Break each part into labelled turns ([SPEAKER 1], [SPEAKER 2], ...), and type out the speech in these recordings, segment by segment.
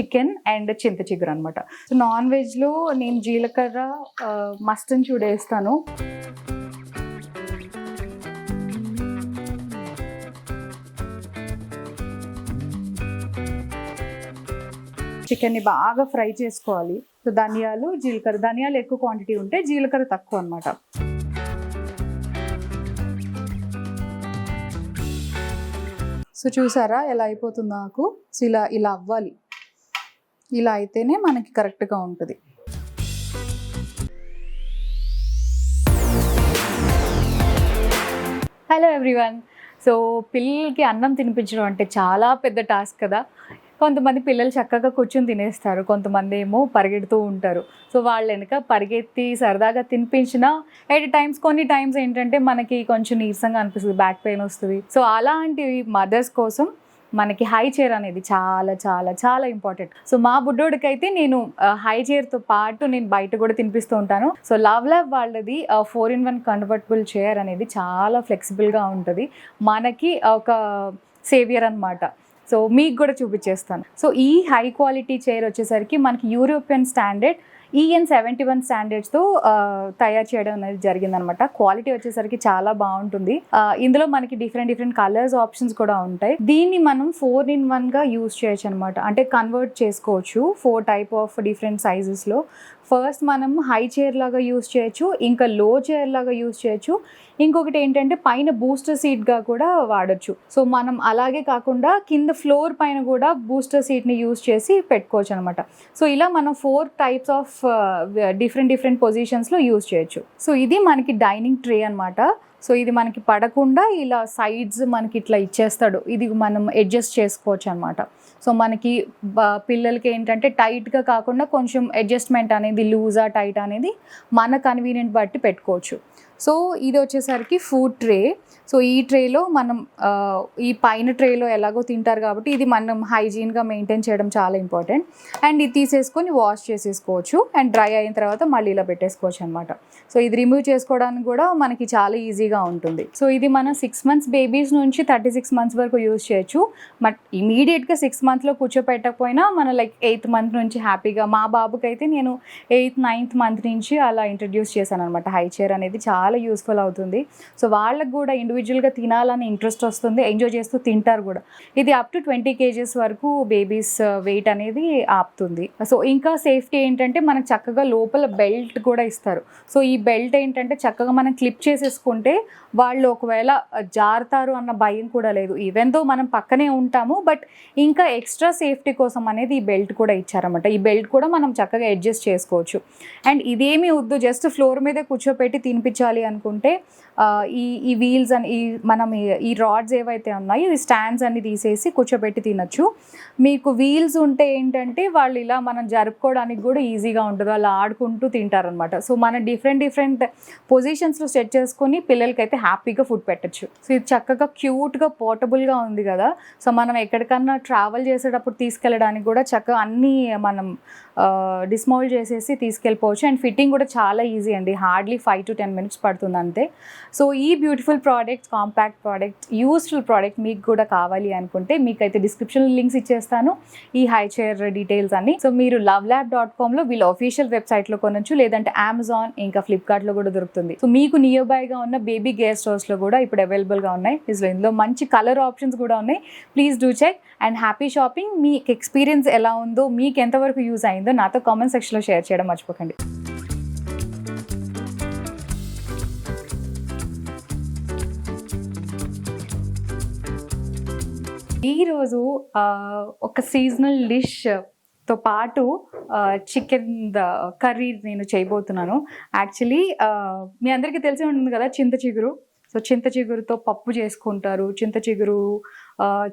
[SPEAKER 1] Chicken and చింత చిగురు అనమాట సో నాన్ వెజ్లో నేను జీలకర్ర మస్టన్ చూడేస్తాను చికెన్ని బాగా ఫ్రై చేసుకోవాలి. సో ధనియాలు జీలకర్ర ధనియాలు ఎక్కువ క్వాంటిటీ ఉంటే జీలకర్ర తక్కువ అనమాట సో చూసారా ఎలా అయిపోతుంది నాకు. సో ఇలా ఇలా అవ్వాలి. ఇలా అయితేనే మనకి కరెక్ట్గా ఉంటుంది. Hello everyone. సో పిల్లలకి అన్నం తినిపించడం అంటే చాలా పెద్ద టాస్క్ కదా. కొంతమంది పిల్లలు చక్కగా కూర్చొని తినేస్తారు కొంతమంది ఏమో పరిగెడుతూ ఉంటారు. సో వాళ్ళు వెనుక పరిగెత్తి సరదాగా తినిపించిన ఎట్ టైమ్స్ కొన్ని టైమ్స్ ఏంటంటే మనకి కొంచెం నీరసంగా అనిపిస్తుంది బ్యాక్ పెయిన్ వస్తుంది. సో అలాంటివి మదర్స్ కోసం మనకి హై చైర్ అనేది చాలా చాలా చాలా ఇంపార్టెంట్ సో మా బుడ్డోడికి అయితే నేను హై చైర్తో పాటు నేను బయట కూడా తినిపిస్తూ ఉంటాను. సో లవ్ లవ్ వాళ్ళది four in one convertible chair అనేది చాలా ఫ్లెక్సిబుల్గా ఉంటుంది. మనకి ఒక సేవియర్ అన్నమాట. సో మీకు కూడా చూపించేస్తాను. సో ఈ హై క్వాలిటీ చైర్ వచ్చేసరికి మనకి European standard EN seventy one స్టాండర్డ్స్తో తయారు చేయడం అనేది జరిగిందనమాట. క్వాలిటీ వచ్చేసరికి చాలా బాగుంటుంది. ఇందులో మనకి డిఫరెంట్ డిఫరెంట్ కలర్స్ ఆప్షన్స్ కూడా ఉంటాయి. దీన్ని మనం ఫోర్ ఇన్ వన్గా యూస్ చేయొచ్చు అనమాట అంటే కన్వర్ట్ చేసుకోవచ్చు ఫోర్ టైప్ ఆఫ్ డిఫరెంట్ సైజెస్లో ఫస్ట్ మనం హై చైర్ లాగా యూస్ చేయొచ్చు ఇంకా లో చైర్ లాగా యూస్ చేయొచ్చు. ఇంకొకటి ఏంటంటే పైన బూస్టర్ సీట్గా కూడా వాడచ్చు. సో మనం అలాగే కాకుండా కింద ఫ్లోర్ పైన కూడా బూస్టర్ సీట్ని యూస్ చేసి పెట్టుకోవచ్చు అనమాట సో ఇలా మనం four types of different different పొజిషన్స్లో use చేయొచ్చు. సో ఇది మనకి డైనింగ్ ట్రే అనమాట. సో ఇది మనకి పడకుండా ఇలా సైడ్స్ మనకి ఇట్లా ఇచ్చేస్తాడు. ఇది మనం అడ్జస్ట్ చేసుకోవచ్చు అనమాట సో మనకి పిల్లలకి ఏంటంటే టైట్గా కాకుండా కొంచెం అడ్జస్ట్మెంట్ అనేది లూజా టైట్ అనేది మన కన్వీనియంట్ బట్టి పెట్టుకోవచ్చు. సో ఇది వచ్చేసరికి ఫుడ్ ట్రే సో ఈ ట్రేలో మనం ఈ పైన ట్రేలో ఎలాగో తింటారు కాబట్టి ఇది మనం హైజీన్గా మెయింటైన్ చేయడం చాలా ఇంపార్టెంట్ అండ్ ఇది తీసేసుకొని వాష్ చేసేసుకోవచ్చు. అండ్ డ్రై అయిన తర్వాత మళ్ళీ ఇలా పెట్టేసుకోవచ్చు అనమాట సో ఇది రిమూవ్ చేసుకోవడానికి కూడా మనకి చాలా ఈజీగా ఉంటుంది. సో ఇది మనం సిక్స్ మంత్స్ బేబీస్ నుంచి థర్టీ సిక్స్ మంత్స్ వరకు యూజ్ చేయొచ్చు. బట్ ఇమీడియట్గా సిక్స్ మంత్లో కూర్చోపెట్టకపోయినా మన లైక్ ఎయిత్ మంత్ నుంచి హ్యాపీగా మా బాబుకి అయితే నేను ఎయిత్ నైన్త్ మంత్ నుంచి అలా ఇంట్రడ్యూస్ చేశాను అనమాట హై చైర్ అనేది చాలా యూస్ఫుల్ అవుతుంది. సో వాళ్ళకి కూడా ఇండివిజువల్గా తినాలని ఇంట్రెస్ట్ వస్తుంది. ఎంజాయ్ చేస్తూ తింటారు కూడా. ఇది అప్ టు ట్వంటీ కేజెస్ వరకు బేబీస్ వెయిట్ uh, అనేది ఆపుతుంది. సో ఇంకా సేఫ్టీ ఏంటంటే మనకు చక్కగా లోపల బెల్ట్ కూడా ఇస్తారు. సో ఈ బెల్ట్ ఏంటంటే చక్కగా మనం క్లిప్ చేసేసుకుంటే వాళ్ళు ఒకవేళ uh, జారుతారు అన్న భయం కూడా లేదు. ఈవెన్ దో మనం పక్కనే ఉంటాము బట్ ఇంకా ఎక్స్ట్రా సేఫ్టీ కోసం అనేది ఈ బెల్ట్ కూడా ఇచ్చారన్నమాట. ఈ బెల్ట్ కూడా మనం చక్కగా అడ్జస్ట్ చేసుకోవచ్చు. అండ్ ఇదేమీ వద్దు జస్ట్ ఫ్లోర్ మీదే కూర్చోపెట్టి తినిపించాలి అనుకుంటే ఈ ఈ వీల్స్ అని ఈ మనం ఈ- రాడ్స్ ఏవైతే ఉన్నాయో ఇది స్టాండ్స్ అన్ని తీసేసి కూర్చోబెట్టి తినొచ్చు. మీకు వీల్స్ ఉంటే ఏంటంటే వాళ్ళు ఇలా మనం జరుపుకోవడానికి కూడా ఈజీగా ఉంటుంది. వాళ్ళు ఆడుకుంటూ తింటారనమాట సో మనం డిఫరెంట్ డిఫరెంట్ పొజిషన్స్లో సెట్ చేసుకొని పిల్లలకైతే హ్యాపీగా ఫుడ్ పెట్టచ్చు. సో ఇది చక్కగా క్యూట్గా పోర్టబుల్గా ఉంది కదా. సో మనం ఎక్కడికన్నా ట్రావెల్ చేసేటప్పుడు తీసుకెళ్ళడానికి కూడా చక్కగా అన్నీ మనం డిస్మౌల్ చేసేసి తీసుకెళ్ళిపోవచ్చు. అండ్ ఫిట్టింగ్ కూడా చాలా ఈజీ అండి. Hardly five to ten minutes పడుతుంది అంతే. సో ఈ beautiful product compact product useful product మీకు కూడా కావాలి అనుకుంటే మీకైతే డిస్క్రిప్షన్ లింక్స్ ఇచ్చేస్తాను. ఈ హై చైర్ డీటెయిల్స్ అన్ని. సో మీరు లవ్ ల్యాబ్ డాట్ కామ్లో వీళ్ళ అఫీషియల్ వెబ్సైట్లో కొనొచ్చు లేదంటే అమెజాన్ ఇంకా ఫ్లిప్కార్ట్లో కూడా దొరుకుతుంది. సో మీకు నియర్ బైగా ఉన్న బేబీ గేర్ స్టోర్స్లో కూడా ఇప్పుడు అవైలబుల్గా ఉన్నాయి. ఇందులో ఇందులో మంచి కలర్ ఆప్షన్స్ కూడా ఉన్నాయి. Please do check and happy shopping మీకు ఎక్స్పీరియన్స్ ఎలా ఉందో మీకు ఎంతవరకు యూజ్ అయిందో నాతో కామెంట్ సెక్షన్లో షేర్ చేయడం మర్చిపోకండి. ఈరోజు ఒక సీజనల్ డిష్తో పాటు చికెన్ కర్రీ నేను చేయబోతున్నాను. యాక్చువల్లీ మీ అందరికీ తెలిసే ఉంటుంది కదా చింత చిగురు. సో చింత చిగురుతో పప్పు చేసుకుంటారు. చింత చిగురు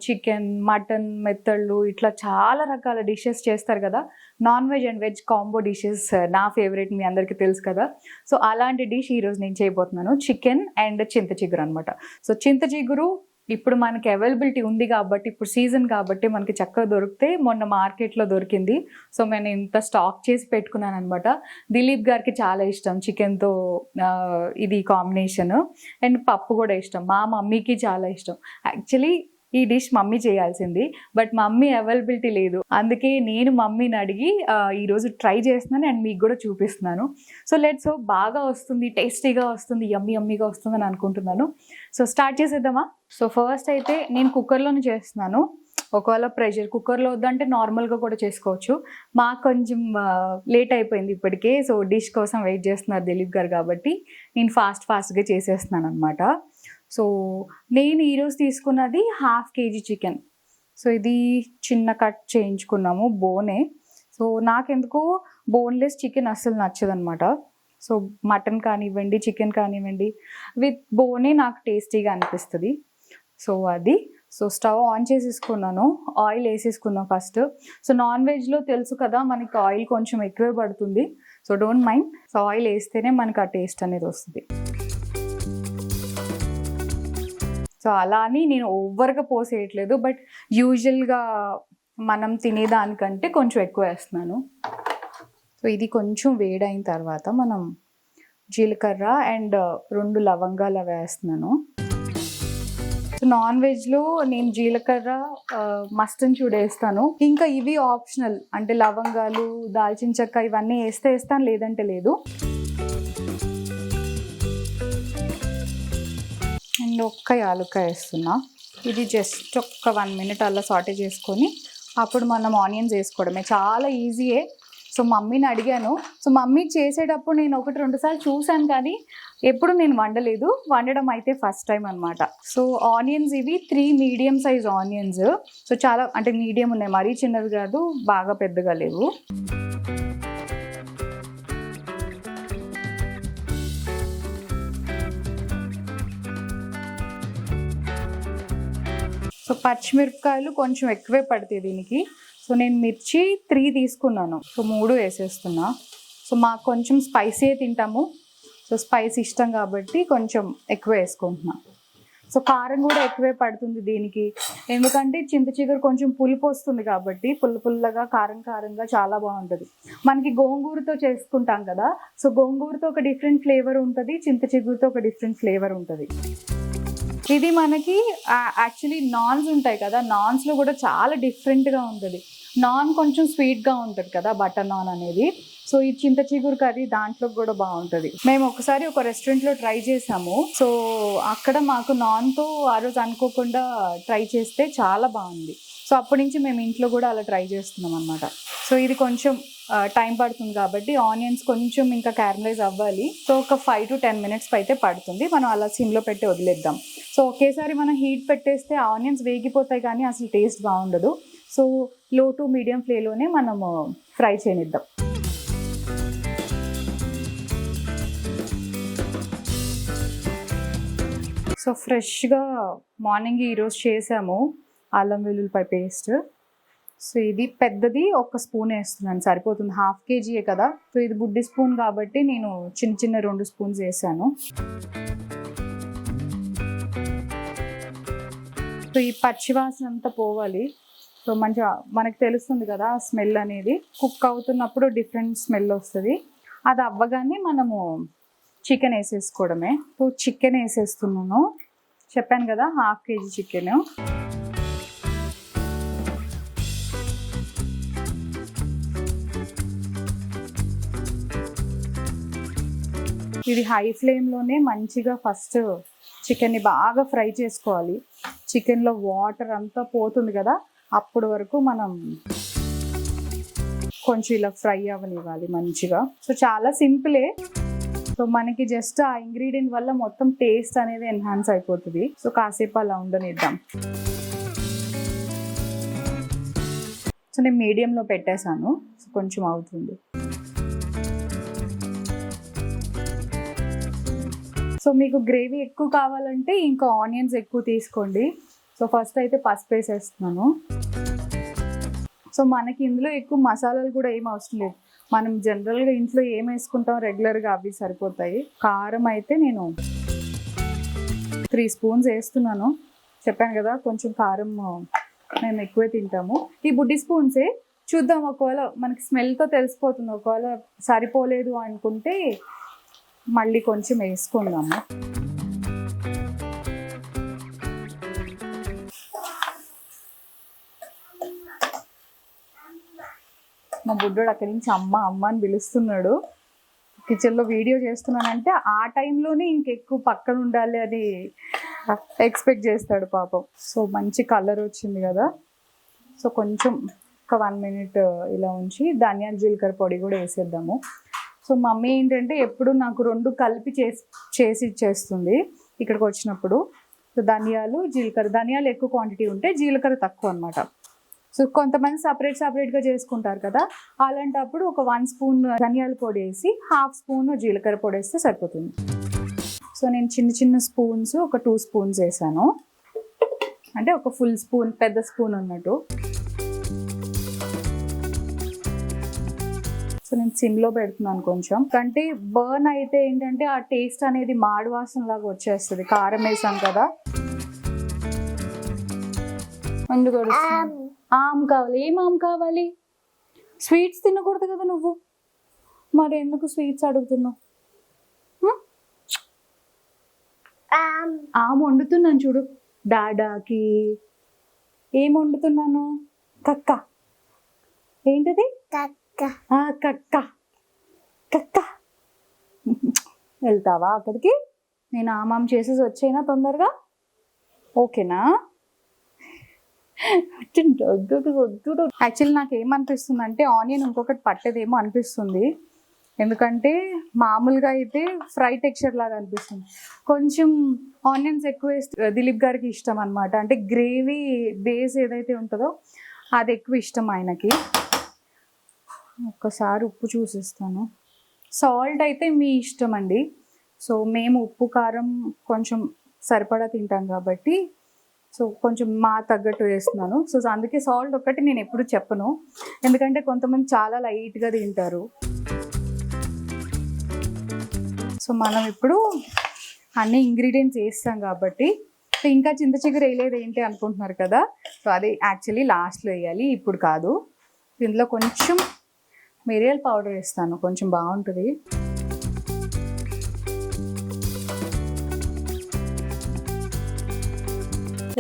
[SPEAKER 1] చికెన్ మటన్ మెత్తళ్ళు ఇట్లా చాలా రకాల డిషెస్ చేస్తారు కదా. Non veg and veg combo dishes నా ఫేవరెట్ మీ అందరికీ తెలుసు కదా. సో అలాంటి డిష్ ఈరోజు నేను చేయబోతున్నాను. చికెన్ అండ్ చింత చిగురు అనమాట సో చింత చిగురు ఇప్పుడు మనకి అవైలబిలిటీ ఉంది కాబట్టి ఇప్పుడు సీజన్ కాబట్టి మనకి చక్కగా దొరికితే మొన్న మార్కెట్లో దొరికింది. సో నేను ఇంత స్టాక్ చేసి పెట్టుకున్నాను అనమాట దిలీప్ గారికి చాలా ఇష్టం చికెన్తో ఇది కాంబినేషన్ అండ్ పప్పు కూడా ఇష్టం. మా మమ్మీకి చాలా ఇష్టం. యాక్చువల్లీ ఈ డిష్ మమ్మీ చేయాల్సింది. బట్ మమ్మీ అవైలబిలిటీ లేదు. అందుకే నేను మమ్మీని అడిగి ఈరోజు ట్రై చేస్తున్నాను అండ్ మీకు కూడా చూపిస్తున్నాను. సో లెట్స్ బాగా వస్తుంది టేస్టీగా వస్తుంది యమ్మీ యమ్మీగా వస్తుంది అని అనుకుంటున్నాను. సో స్టార్ట్ చేసేద్దామా? సో ఫస్ట్ అయితే నేను కుక్కర్లోనే చేస్తున్నాను. ఒకవేళ ప్రెషర్ కుక్కర్లో వద్దంటే నార్మల్గా కూడా చేసుకోవచ్చు. మాకు కొంచెం లేట్ అయిపోయింది ఇప్పటికే. సో డిష్ కోసం వెయిట్ చేస్తున్నారు దిలీప్ గారు కాబట్టి నేను ఫాస్ట్ ఫాస్ట్గా చేసేస్తున్నాను అనమాట సో నేను ఈరోజు తీసుకున్నది హాఫ్ కేజీ చికెన్. సో ఇది చిన్న కట్ చేయించుకున్నాము బోనే. సో నాకెందుకు బోన్లెస్ చికెన్ అస్సలు నచ్చదనమాట సో మటన్ కానివ్వండి చికెన్ కానివ్వండి విత్ బోనే నాకు టేస్టీగా అనిపిస్తుంది. సో అది. సో స్టవ్ ఆన్ చేసేసుకున్నాను. ఆయిల్ వేసేసుకున్నాను ఫస్ట్. సో నాన్ వెజ్లో తెలుసు కదా మనకి ఆయిల్ కొంచెం ఎక్కువే పడుతుంది. So don't mind. So oil వేస్తేనే మనకి ఆ టేస్ట్ అనేది వస్తుంది. సో అలా అని నేను ఓవర్గా పోసేయట్లేదు. బట్ యూజువల్గా మనం తినేదానికంటే కొంచెం ఎక్కువ వేస్తున్నాను. ఇది కొంచెం వేడైన తర్వాత మనం జీలకర్ర అండ్ రెండు లవంగాలు వేస్తున్నాను. సో నాన్ వెజ్లో నేను జీలకర్ర మస్టన్ చూడేస్తాను ఇంకా ఇవి ఆప్షనల్ అంటే లవంగాలు దాల్చిన చెక్క ఇవన్నీ వేస్తే వేస్తాను లేదంటే లేదు. అండ్ ఒక్క యాలుక్కాయ వేస్తున్నా. ఇది జస్ట్ ఒక్క వన్ మినిట్ అలా సాటే చేసుకొని అప్పుడు మనం ఆనియన్స్ వేసుకోవడమే. చాలా ఈజీయే సో మమ్మీని అడిగాను. సో మమ్మీ చేసేటప్పుడు నేను ఒకటి రెండు సార్లు చూశాను కానీ ఎప్పుడు నేను వండలేదు. వండడం అయితే ఫస్ట్ టైం అనమాట సో ఆనియన్స్ ఇవి three medium size onions. So చాలా అంటే మీడియం ఉన్నాయి. మరీ చిన్నవి కాదు బాగా పెద్దగా లేవు. సో పచ్చిమిరపకాయలు కొంచెం ఎక్కువే పడతాయి దీనికి. సో నేను మిర్చి త్రీ తీసుకున్నాను. సో మూడు వేసేస్తున్నా. సో మాకు కొంచెం స్పైసీ తింటాము. సో స్పైస్ ఇష్టం కాబట్టి కొంచెం ఎక్కువ వేసుకుంటున్నా. సో కారం కూడా ఎక్కువే పడుతుంది దీనికి. ఎందుకంటే చింత చిగురు కొంచెం పులుపు వస్తుంది కాబట్టి పుల్ల పుల్లగా కారం కారంగా చాలా బాగుంటుంది. మనకి గోంగూరతో చేసుకుంటాం కదా సో గోంగూరతో ఒక డిఫరెంట్ ఫ్లేవర్ ఉంటుంది చింత చిగురుతో ఒక డిఫరెంట్ ఫ్లేవర్ ఉంటుంది. ఇది మనకి యాక్చువల్లీ నాన్స్ ఉంటాయి కదా నాన్స్లో కూడా చాలా డిఫరెంట్గా ఉంటుంది. నాన్ కొంచెం స్వీట్గా ఉంటుంది కదా బటర్ నాన్ అనేది. సో ఈ చింత చిగురు కర్రీ దాంట్లో కూడా బాగుంటుంది. మేము ఒకసారి ఒక రెస్టారెంట్లో ట్రై చేసాము. సో అక్కడ మాకు నాన్తో ఆ రోజు అనుకోకుండా ట్రై చేస్తే చాలా బాగుంది. సో అప్పటి నుంచి మేము ఇంట్లో కూడా అలా ట్రై చేస్తున్నాం అనమాట సో ఇది కొంచెం టైం పడుతుంది కాబట్టి ఆనియన్స్ కొంచెం ఇంకా క్యారమలైజ్ అవ్వాలి. సో ఒక ఫైవ్ టు టెన్ మినిట్స్ అయితే పడుతుంది. మనం అలా సిమ్లో పెట్టి వదిలేద్దాం. సో ఒకేసారి మనం హీట్ పెట్టేస్తే ఆనియన్స్ వేగిపోతాయి కానీ అసలు టేస్ట్ బాగుండదు. సో లో టు మీడియం ఫ్లేలోనే మనము ఫ్రై చేయనిద్దాం. సో ఫ్రెష్గా మార్నింగ్ ఈరోజు చేసాము అల్లం వెల్లుల్లిపాయ పేస్ట్. సో ఇది పెద్దది ఒక స్పూన్ వేస్తున్నాను సరిపోతుంది. హాఫ్ కేజీయే కదా. సో ఇది బుడ్డి స్పూన్ కాబట్టి నేను చిన్న చిన్న రెండు స్పూన్స్ వేసాను. సో ఈ పచ్చివాసన అంతా పోవాలి. సో మంచిగా మనకి తెలుస్తుంది కదా స్మెల్ అనేది. కుక్ అవుతున్నప్పుడు డిఫరెంట్ స్మెల్ వస్తుంది. అది అవ్వగానే మనము చికెన్ వేసేసుకోవడమే. సో చికెన్ వేసేస్తున్నాను. చెప్పాను కదా హాఫ్ కేజీ చికెన్ ఇది హై ఫ్లేమ్లోనే మంచిగా ఫస్ట్ చికెన్ని బాగా ఫ్రై చేసుకోవాలి. చికెన్లో వాటర్ అంతా పోతుంది కదా. అప్పటి వరకు మనం కొంచెం ఇలా ఫ్రై అవ్వనివ్వాలి మంచిగా. సో చాలా సింపులే. సో మనకి జస్ట్ ఆ ఇంగ్రీడియంట్ వల్ల మొత్తం టేస్ట్ అనేది ఎన్హాన్స్ అయిపోతుంది. సో కాసేపు అలా ఉండనిద్దాం. సో నేను మీడియంలో పెట్టేశాను. సో కొంచెం అవుతుంది. సో మీకు గ్రేవీ ఎక్కువ కావాలంటే ఇంకా ఆనియన్స్ ఎక్కువ తీసుకోండి. సో ఫస్ట్ అయితే పసుపు వేసేస్తున్నాను. సో మనకి ఇందులో ఎక్కువ మసాలాలు కూడా ఏం అవసరం లేదు. మనం జనరల్గా ఇంట్లో ఏం వేసుకుంటాం రెగ్యులర్గా అవి సరిపోతాయి. కారం అయితే నేను త్రీ స్పూన్స్ వేస్తున్నాను. చెప్పాను కదా కొంచెం కారం మేము ఎక్కువే తింటాము. ఈ బుడ్డి స్పూన్సే చూద్దాం ఒకవేళ మనకి స్మెల్తో తెలిసిపోతుంది. ఒకవేళ సరిపోలేదు అనుకుంటే మళ్ళీ కొంచెం వేసుకుందాము. మా బుడ్డోడు అక్కడి నుంచి అమ్మ అమ్మ అని పిలుస్తున్నాడు. కిచెన్లో వీడియో చేస్తున్నానంటే ఆ టైంలోనే ఇంకెక్కువ పక్కన ఉండాలి అని ఎక్స్పెక్ట్ చేస్తాడు పాపం. సో మంచి కలర్ వచ్చింది కదా. సో కొంచెం ఒక వన్ మినిట్ ఇలా ఉంచి ధనియాల జీలకర్ర పొడి కూడా వేసేద్దాము. సో మమ్మీ ఏంటంటే ఎప్పుడు నాకు రెండు కలిపి చేసి చేసి ఇచ్చేస్తుంది ఇక్కడికి వచ్చినప్పుడు. సో ధనియాలు జీలకర్ర ధనియాలు ఎక్కువ క్వాంటిటీ ఉంటే జీలకర్ర తక్కువ అనమాట సో కొంతమంది సపరేట్ సపరేట్గా చేసుకుంటారు కదా. అలాంటప్పుడు ఒక వన్ స్పూన్ ధనియాల పొడి వేసి హాఫ్ స్పూన్ జీలకర్ర పొడి వేస్తే సరిపోతుంది. సో నేను చిన్న చిన్న స్పూన్స్ ఒక టూ స్పూన్స్ వేసాను. అంటే ఒక ఫుల్ స్పూన్ పెద్ద స్పూన్ ఉన్నట్టు. సో నేను సిమ్లో పెడుతున్నాను కొంచెం. అంటే బర్న్ అయితే ఏంటంటే ఆ టేస్ట్ అనేది మాడు వాసన లాగా వచ్చేస్తుంది. కారం వేసాం కదా. ఎందుకు ఆమ్ కావాలి ఏం ఆమ్ కావాలి? స్వీట్స్ తినకూడదు కదా నువ్వు? మరి ఎందుకు స్వీట్స్ అడుగుతున్నావు? ఆమ్. వండుతున్నాను చూడు. డాడాకి. ఏం వండుతున్నాను? కక్క. ఏంటిది? ఆ, కక్క. కక్క. వెళ్తావా అక్కడికి? నేను ఆమాం చేసేసి వచ్చేనా తొందరగా? ఓకేనా? యాక్చువల్లీ నాకు ఏమనిపిస్తుంది అంటే ఆనియన్ ఇంకొకటి పట్టేదేమో అనిపిస్తుంది. ఎందుకంటే మామూలుగా అయితే ఫ్రై టెక్స్చర్ లాగా అనిపిస్తుంది. కొంచెం ఆనియన్స్ ఎక్కువ వేస్తే దిలీప్ గారికి ఇష్టం అనమాట అంటే గ్రేవీ బేస్ ఏదైతే ఉంటుందో అది ఎక్కువ ఇష్టం ఆయనకి. ఒక్కసారి ఉప్పు చూసిస్తాను. సాల్ట్ అయితే మీ ఇష్టం అండి. సో మేము ఉప్పు కారం కొంచెం సరిపడా తింటాం కాబట్టి సో కొంచెం మా తగ్గట్టు వేస్తున్నాను. సో అందుకే సాల్ట్ ఒక్కటి నేను ఎప్పుడు చెప్పను. ఎందుకంటే కొంతమంది చాలా లైట్గా తింటారు. సో మనం ఇప్పుడు అన్ని ఇంగ్రీడియంట్స్ వేస్తాం కాబట్టి సో ఇంకా చింత చిగురు వేయలేదు ఏంటి అనుకుంటున్నారు కదా? సో అది యాక్చువల్లీ లాస్ట్లో వేయాలి. ఇప్పుడు కాదు. ఇందులో కొంచెం మిరియల్ పౌడర్ వేస్తాను. కొంచెం బాగుంటుంది.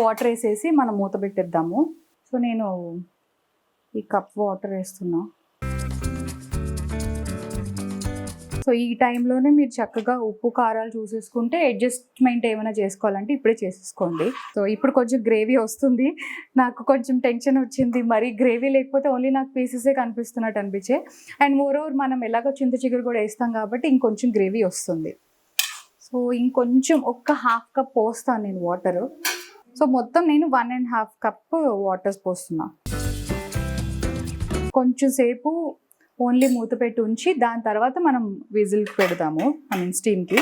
[SPEAKER 1] వాటర్ వేసేసి మనం మూత పెట్టేద్దాము. సో నేను ఈ కప్ వాటర్ వేస్తున్నా. సో ఈ టైంలోనే మీరు చక్కగా ఉప్పు కారాలు చూసేసుకుంటే అడ్జస్ట్మెంట్ ఏమైనా చేసుకోవాలంటే ఇప్పుడే చేసేసుకోండి. సో ఇప్పుడు కొంచెం గ్రేవీ వస్తుంది. నాకు కొంచెం టెన్షన్ వచ్చింది. మరి గ్రేవీ లేకపోతే ఓన్లీ నాకు పీసెసే కనిపిస్తున్నట్టు అనిపించే. అండ్ మోర్ ఓవర్ మనం ఎలాగో చింత చిగురు కూడా వేస్తాం కాబట్టి ఇంకొంచెం గ్రేవీ వస్తుంది. సో ఇంకొంచెం ఒక్క హాఫ్ కప్ పోస్తాను నేను వాటర్. సో మొత్తం నేను one and half cup waters పోస్తున్నా. కొంచెం సేపు ఓన్లీ మూత పెట్టి ఉంచి దాని తర్వాత మనం విజిల్ పెడదాము ఐ మీన్ స్టీమ్కి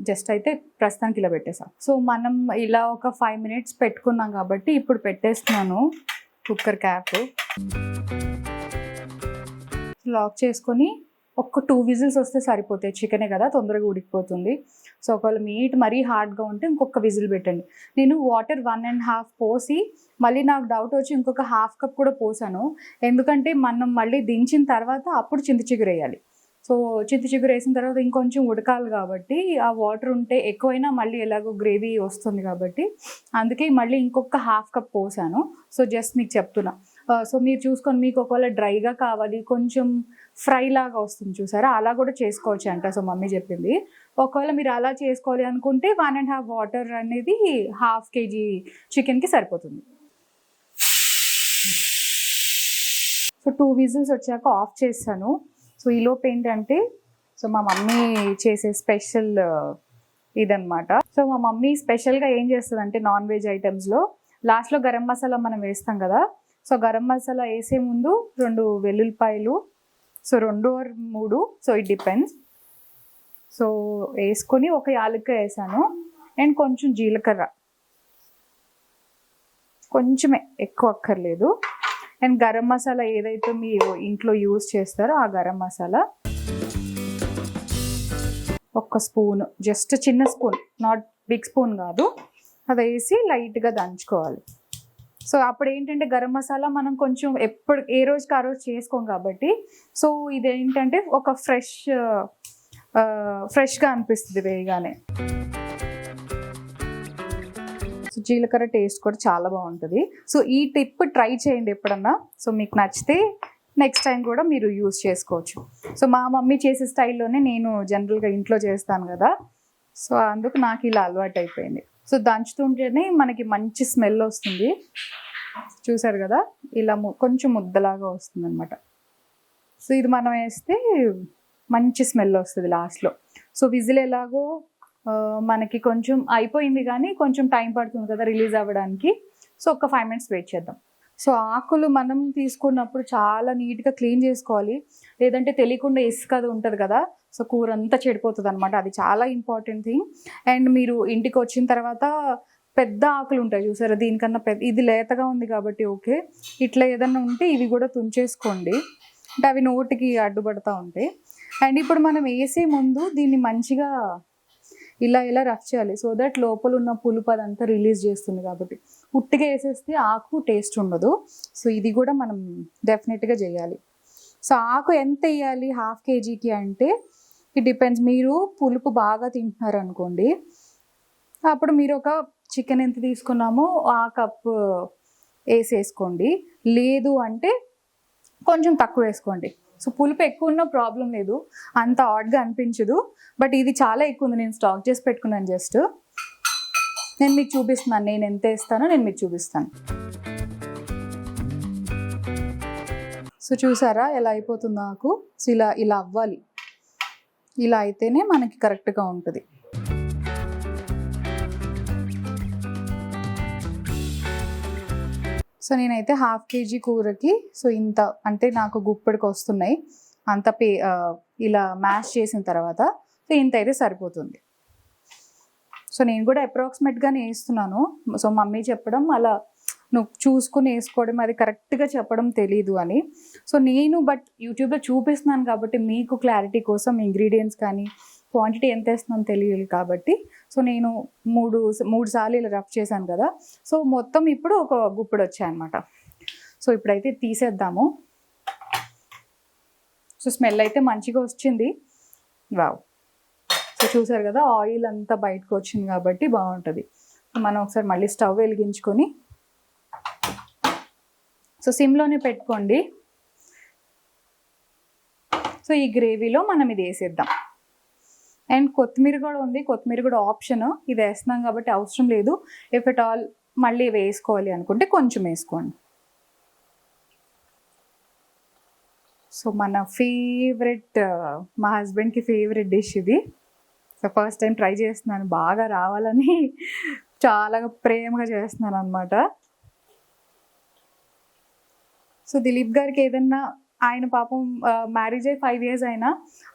[SPEAKER 1] జస్ట్ అయితే ప్రస్తుతానికి ఇలా పెట్టేసాం. సో మనం ఇలా ఒక ఫైవ్ మినిట్స్ పెట్టుకున్నాం కాబట్టి ఇప్పుడు పెట్టేస్తున్నాను కుక్కర్ క్యాప్ లాక్ చేసుకొని ఒక్క టూ విజిల్స్ వస్తే సరిపోతాయి. చికెనే కదా తొందరగా ఉడికిపోతుంది. సో ఒకవేళ మీట్ మరీ హార్డ్గా ఉంటే ఇంకొక విజిల్ పెట్టండి. నేను వాటర్ వన్ అండ్ హాఫ్ పోసి మళ్ళీ నాకు డౌట్ వచ్చి ఇంకొక హాఫ్ కప్ కూడా పోసాను. ఎందుకంటే మనం మళ్ళీ దించిన తర్వాత అప్పుడు చింత చిగురు వేయాలి. సో చింత చిగురు వేసిన తర్వాత ఇంకొంచెం ఉడకాలి కాబట్టి ఆ వాటర్ ఉంటే ఎక్కువైనా మళ్ళీ ఎలాగో గ్రేవీ వస్తుంది కాబట్టి అందుకే మళ్ళీ ఇంకొక హాఫ్ కప్ పోసాను. సో జస్ట్ మీకు చెప్తున్నా. సో మీరు చూసుకొని మీకు ఒకవేళ డ్రైగా కావాలి కొంచెం ఫ్రై లాగా వస్తుంది చూసారా? అలా కూడా చేసుకోవచ్చు అంట సో మమ్మీ చెప్పింది. ఒకవేళ మీరు అలా చేసుకోవాలి అనుకుంటే వన్ అండ్ హాఫ్ వాటర్ అనేది హాఫ్ కేజీ చికెన్కి సరిపోతుంది. సో టూ విజిల్స్ వచ్చాక ఆఫ్ చేశాను సో ఈలోపు ఏంటంటే సో మా మమ్మీ చేసే స్పెషల్ ఇదనమాట సో మా మమ్మీ స్పెషల్గా ఏం చేస్తుంది అంటే నాన్ వెజ్ ఐటమ్స్లో లాస్ట్లో గరం మసాలా మనం వేస్తాం కదా సో గరం మసాలా వేసే ముందు రెండు వెల్లుల్లిపాయలు సో రెండు ఆర్ మూడు సో ఇట్ డిపెండ్స్ సో వేసుకొని ఒక యాలక్కాయ వేసాను. అండ్ కొంచెం జీలకర్ర. కొంచెమే ఎక్కువ అక్కర్లేదు. అండ్ గరం మసాలా ఏదైతే మీరు ఇంట్లో యూస్ చేస్తారో ఆ గరం మసాలా. ఒక్క స్పూన్ జస్ట్ చిన్న స్పూన్ నాట్ బిగ్ స్పూన్ కాదు. అది వేసి లైట్గా దంచుకోవాలి. సో అప్పుడు ఏంటంటే గరం మసాలా మనం కొంచెం ఎప్పుడు ఏ రోజుకి ఆ రోజు చేసుకోం కాబట్టి. సో ఇదేంటంటే ఒక ఫ్రెష్ ఫ్రెష్గా అనిపిస్తుంది వేయగానే. సో జీలకర్ర టేస్ట్ కూడా చాలా బాగుంటుంది. సో ఈ టిప్ ట్రై చేయండి ఎప్పుడన్నా. సో మీకు నచ్చితే నెక్స్ట్ టైం కూడా మీరు యూస్ చేసుకోవచ్చు. సో మా మమ్మీ చేసే స్టైల్లోనే నేను జనరల్గా ఇంట్లో చేస్తాను కదా. సో అందుకు నాకు ఇలా అలవాటు అయిపోయింది సో దంచుతుంటేనే మనకి మంచి స్మెల్ వస్తుంది. చూసారు కదా? ఇలా కొంచెం ముద్దలాగా వస్తుంది అనమాట సో ఇది మనం వేస్తే మంచి స్మెల్ వస్తుంది లాస్ట్లో. సో విజిల్ ఎలాగో మనకి కొంచెం అయిపోయింది కానీ కొంచెం టైం పడుతుంది కదా రిలీజ్ అవ్వడానికి. సో ఒక ఫైవ్ మినిట్స్ వెయిట్ చేద్దాం. సో ఆకులు మనం తీసుకున్నప్పుడు చాలా నీట్గా క్లీన్ చేసుకోవాలి. లేదంటే తెలియకుండా ఇసుక అది ఉంటుంది కదా సో కూర అంతా చెడిపోతుంది అనమాట అది చాలా ఇంపార్టెంట్ థింగ్. అండ్ మీరు ఇంటికి వచ్చిన తర్వాత పెద్ద ఆకులు ఉంటాయి చూసారా? దీనికన్నా పెద్ద ఇది లేతగా ఉంది కాబట్టి ఓకే. ఇట్లా ఏదన్నా ఉంటే ఇవి కూడా తుంచేసుకోండి. అంటే అవి నోటికి అడ్డుపడతా ఉంటాయి. అండ్ ఇప్పుడు మనం వేసే ముందు దీన్ని మంచిగా ఇలా ఇలా రఫ్ చేయాలి. సో దట్ లోపల ఉన్న పులుపు అదంతా రిలీజ్ చేస్తుంది కాబట్టి. ఉట్టిగా వేసేస్తే ఆకు టేస్ట్ ఉండదు. సో ఇది కూడా మనం డెఫినెట్గా చేయాలి. సో ఆకు ఎంత వేయాలి? హాఫ్ కేజీకి అంటే ఇట్ డిపెండ్స్ మీరు పులుపు బాగా తింటున్నారు అనుకోండి అప్పుడు మీరు ఒక చికెన్ ఎంత తీసుకున్నామో ఆ కప్ వేసేసుకోండి. లేదు అంటే కొంచెం తక్కువ వేసుకోండి. సో పులుపు ఎక్కువ ఉన్న ప్రాబ్లం లేదు. అంత ఆడ్గా అనిపించదు. బట్ ఇది చాలా ఎక్కువ ఉంది. నేను స్టాక్ చేసి పెట్టుకున్నాను జస్ట్ నేను మీకు చూపిస్తున్నాను. నేను ఎంత ఇస్తానో నేను మీకు చూపిస్తాను. సో చూసారా ఎలా అయిపోతుందో నాకు సో ఇలా ఇలా అవ్వాలి. ఇలా అయితేనే మనకి కరెక్ట్గా ఉంటుంది. సో నేనైతే హాఫ్ కేజీ కూరకి సో ఇంత అంటే నాకు గుప్పడికి వస్తున్నాయి. అంత పే ఇలా మ్యాష్ చేసిన తర్వాత సో ఇంత అయితే సరిపోతుంది. సో నేను కూడా అప్రాక్సిమేట్గానే వేస్తున్నాను. సో మమ్మీ చెప్పడం అలా నువ్వు చూసుకుని వేసుకోవడం అది కరెక్ట్గా చెప్పడం తెలీదు అని. సో నేను బట్ యూట్యూబ్లో చూపిస్తున్నాను కాబట్టి మీకు క్లారిటీ కోసం ఇంగ్రీడియంట్స్ కానీ క్వాంటిటీ ఎంత వేస్తున్నాను తెలియదు కాబట్టి. సో నేను మూడు మూడు సార్లు ఇలా రఫ్ చేశాను కదా. సో మొత్తం ఇప్పుడు ఒక గుప్పుడు వచ్చాయన్నమాట సో ఇప్పుడైతే తీసేద్దాము. సో స్మెల్ అయితే మంచిగా వచ్చింది. వావ్. చూసారు కదా ఆయిల్ అంతా బయటకు వచ్చింది కాబట్టి బాగుంటుంది. మనం ఒకసారి మళ్ళీ స్టవ్ వెలిగించుకొని సో సిమ్లోనే పెట్టుకోండి. సో ఈ గ్రేవీలో మనం ఇది వేసేద్దాం. అండ్ కొత్తిమీర కూడా ఉంది కొత్తిమీర కూడా ఆప్షన్. ఇది వేస్తున్నాం కాబట్టి అవసరం లేదు. ఇఫ్ ఎట్ ఆల్ మళ్ళీ వేసుకోవాలి అనుకుంటే కొంచెం వేసుకోండి. సో మన ఫేవరెట్ మా హస్బెండ్కి ఫేవరెట్ డిష్ ఇది. సో ఫస్ట్ టైం ట్రై చేస్తున్నాను. బాగా రావాలని చాలా ప్రేమగా చేస్తున్నాను అనమాట సో దిలీప్ గారికి ఏదన్నా ఆయన పాపం మ్యారేజ్ అయ్యి ఫైవ్ ఇయర్స్ అయినా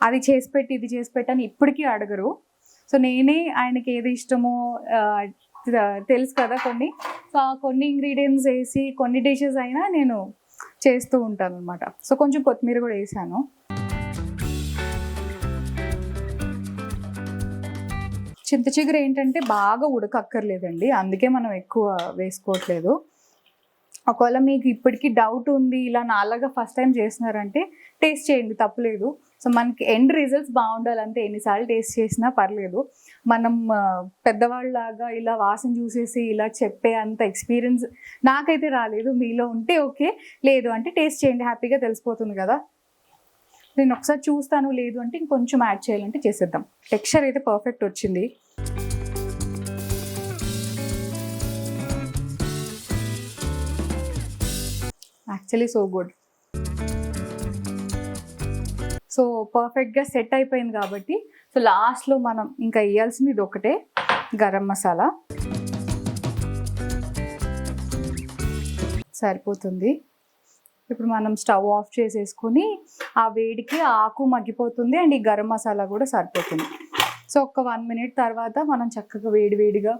[SPEAKER 1] అది చేసి పెట్టి ఇది చేసి పెట్టి అని ఇప్పటికీ అడగరు. సో నేనే ఆయనకి ఏది ఇష్టమో తెలుసు కదా కొన్ని. సో ఆ కొన్ని ఇంగ్రీడియంట్స్ వేసి కొన్ని డిషెస్ అయినా నేను చేస్తూ ఉంటాను అనమాట సో కొంచెం కొత్తిమీర కూడా వేసాను. చింత చిగురు ఏంటంటే బాగా ఉడకక్కర్లేదండి. అందుకే మనం ఎక్కువ వేసుకోవట్లేదు. ఒకవేళ మీకు ఇప్పటికీ డౌట్ ఉంది ఇలా నాలాగా ఫస్ట్ టైం చేస్తున్నారంటే టేస్ట్ చేయండి తప్పలేదు. సో మనకి ఎండ్ రిజల్ట్స్ బాగుండాలంటే ఎన్నిసార్లు టేస్ట్ చేసినా పర్లేదు. మనం పెద్దవాళ్ళలాగా ఇలా వాసన చూసేసి ఇలా చెప్పే అంత ఎక్స్పీరియన్స్ నాకైతే రాలేదు. మీలో ఉంటే ఓకే లేదు అంటే టేస్ట్ చేయండి హ్యాపీగా తెలిసిపోతుంది కదా. నేను ఒకసారి చూస్తాను లేదు అంటే ఇంకొంచెం యాడ్ చేయాలంటే చేసేద్దాం. టెక్స్చర్ అయితే పర్ఫెక్ట్ వచ్చింది. యాక్చువల్లీ సో గుడ్ సో పర్ఫెక్ట్గా సెట్ అయిపోయింది కాబట్టి సో లాస్ట్లో మనం ఇంకా వేయాల్సింది ఇది ఒకటే గరం మసాలా. సరిపోతుంది. ఇప్పుడు మనం స్టవ్ ఆఫ్ చేసేసుకొని ఆ వేడికి ఆకు మగ్గిపోతుంది అండ్ ఈ గరం మసాలా కూడా సరిపోతుంది. సో ఒక వన్ మినిట్ తర్వాత మనం చక్కగా వేడి వేడిగా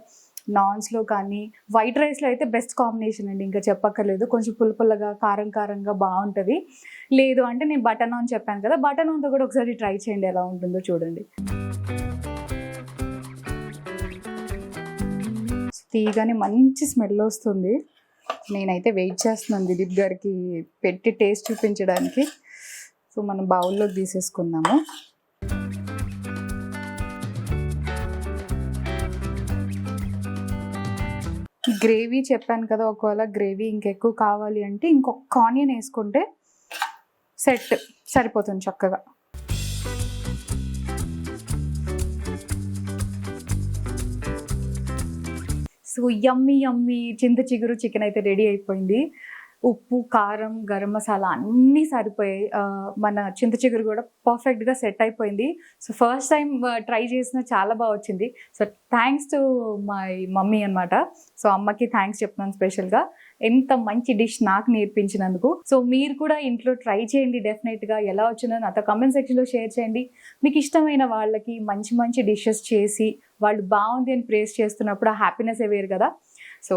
[SPEAKER 1] నాన్స్లో కానీ వైట్ రైస్లో అయితే బెస్ట్ కాంబినేషన్ అండి. ఇంకా చెప్పక్కర్లేదు. కొంచెం పుల్ల పుల్లగా కారం కారంగా బాగుంటుంది. లేదు అంటే నేను బటర్ నాన్ చెప్పాను కదా బటర్ నాన్తో కూడా ఒకసారి ట్రై చేయండి. ఎలా ఉంటుందో చూడండి. తీయగానే మంచి స్మెల్ వస్తుంది. నేనైతే వెయిట్ చేస్తున్నాను దిలీప్ గారికి పెట్టి టేస్ట్ చూపించడానికి. సో మనం బౌల్లోకి తీసేసుకుందాము. గ్రేవీ చెప్పాను కదా ఒకవేళ గ్రేవీ ఇంకెక్కువ కావాలి అంటే ఇంకొక ఆనియన్ వేసుకుంటే సెట్ సరిపోతుంది చక్కగా. సో యమ్మీ యమ్మీ చింత చిగురు చికెన్ అయితే రెడీ అయిపోయింది. ఉప్పు కారం గరం మసాలా అన్నీ సరిపోయాయి. మన చింత చిగురు కూడా పర్ఫెక్ట్గా సెట్ అయిపోయింది. సో ఫస్ట్ టైం ట్రై చేసిన చాలా బాగా వచ్చింది. So thanks to my mummy అనమాట సో అమ్మకి థ్యాంక్స్ చెప్తున్నాను స్పెషల్గా ఎంత మంచి డిష్ నాకు నేర్పించినందుకు. సో మీరు కూడా ఇంట్లో ట్రై చేయండి డెఫినెట్గా ఎలా వచ్చిందో నాతో కమెంట్ సెక్షన్లో షేర్ చేయండి. మీకు ఇష్టమైన వాళ్ళకి మంచి మంచి డిషెస్ చేసి వాళ్ళు బాగుంది అని ప్రేస్ చేస్తున్నప్పుడు ఆ హ్యాపీనెస్ వేరు కదా. సో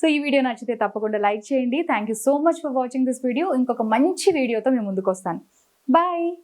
[SPEAKER 1] సో ఈ వీడియో నచ్చితే తప్పకుండా లైక్ చేయండి. Thank you so much for watching this video ఇంకొక మంచి వీడియోతో మేము ముందుకు వస్తాను బాయ్